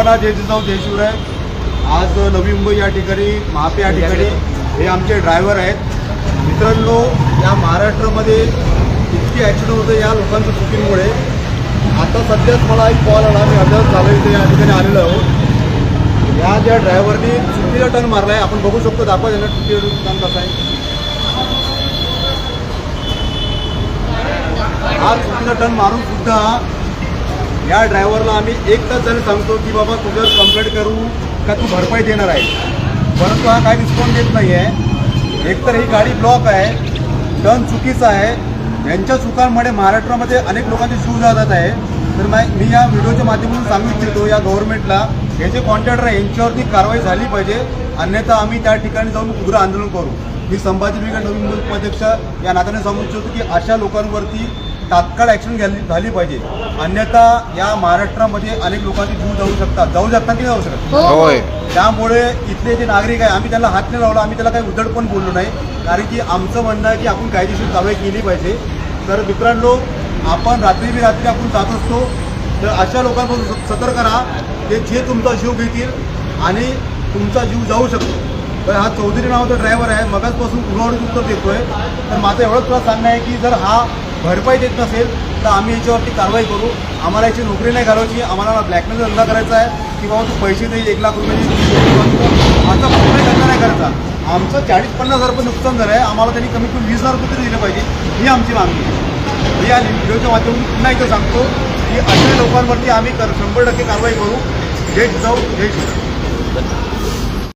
सर्वांना जय जिजाऊ जय शिवराय आज नवी मुंबई या ठिकाणी महापे या ठिकाणी हे आमचे ड्रायव्हर आहेत. मित्रांनो या महाराष्ट्रामध्ये इतकी ॲक्सिडेंट होतं या लोकांच्या चुकीमुळे. आता सध्याच मला एक कॉल आला मी अर्ध्याच झालं इथे या ठिकाणी आलेलो आहोत. या ज्या ड्रायव्हरनी चुकीला टर्न मारला आहे आपण बघू शकतो दाखवा त्यांना चुकीला टर्न कसा आहे. हा चुकीला टर्न मारून सुद्धा या ड्रायव्हरला आम्ही एक तास जण सांगतो की बाबा तुझं कंप्लेंट करू का तू भरपाई देणार आहे परंतु हा काही रिस्पॉन्स देत नाही आहे एकतर ही गाडी ब्लॉक आहे टर्न चुकीचा आहे यांच्या चुकांमुळे महाराष्ट्रामध्ये अनेक लोकांचे शूज जात आहे. तर मी या व्हिडिओच्या माध्यमातून सांगू इच्छितो या गव्हर्नमेंटला हे जे कॉन्ट्रॅक्टर आहे यांच्यावरती कारवाई झाली पाहिजे. अन्यथा आम्ही त्या ठिकाणी जाऊन उग्र आंदोलन करू. मी संभाजी ब्रिगेड नवीन उपाध्यक्ष या नात्याने सांगू इच्छितो की अशा लोकांवरती तात्काळ ॲक्शन घ्याली झाली पाहिजे. अन्यथा या महाराष्ट्रामध्ये अनेक लोकांचे जीव जाऊ शकतात. जाऊ शकतात की नाही जाऊ शकत? होय. त्यामुळे इथले जे नागरिक आहे आम्ही त्यांना हात नाही लावला आम्ही त्याला काही उद्धट पण बोललो नाही. कारण की आमचं म्हणणं आहे की आपण कायदेशीर कारवाई केली पाहिजे. तर मित्रांनो आपण रात्री बी रात्री आपण जात असतो. तर अशा लोकांपासून सतर्क राहा. ते जे तुमचा जीव घेतील आणि तुमचा जीव जाऊ शकतो. तर हा चौधरी नावाचा ड्रायव्हर आहे. मगाचपासून उघडून उत्तर देतोय तर माझं एवढंच तुला सांगणं आहे की जर हा भरपाई देत नसेल तर आम्ही याच्यावरती कारवाई करू. आम्हाला याची नोकरी नाही घालवायची. आम्हाला ब्लॅकमेल धंदा करायचा आहे की बाबा तू पैसे दे एक लाख रुपये आता कुठलाही धंदा नाही करायचा. आमचं चाळीस पन्नास हजार रुपये नुकसान झालं आहे आम्हाला त्यांनी कमीत कमी वीस हजार रुपये तरी दिले पाहिजे. ही आमची मागणी आहे. या व्हिडिओच्या माध्यमातून पुन्हा एकदा सांगतो की अशा लोकांवरती आम्ही कर शंभर टक्के कारवाई करू. जय जाऊ जय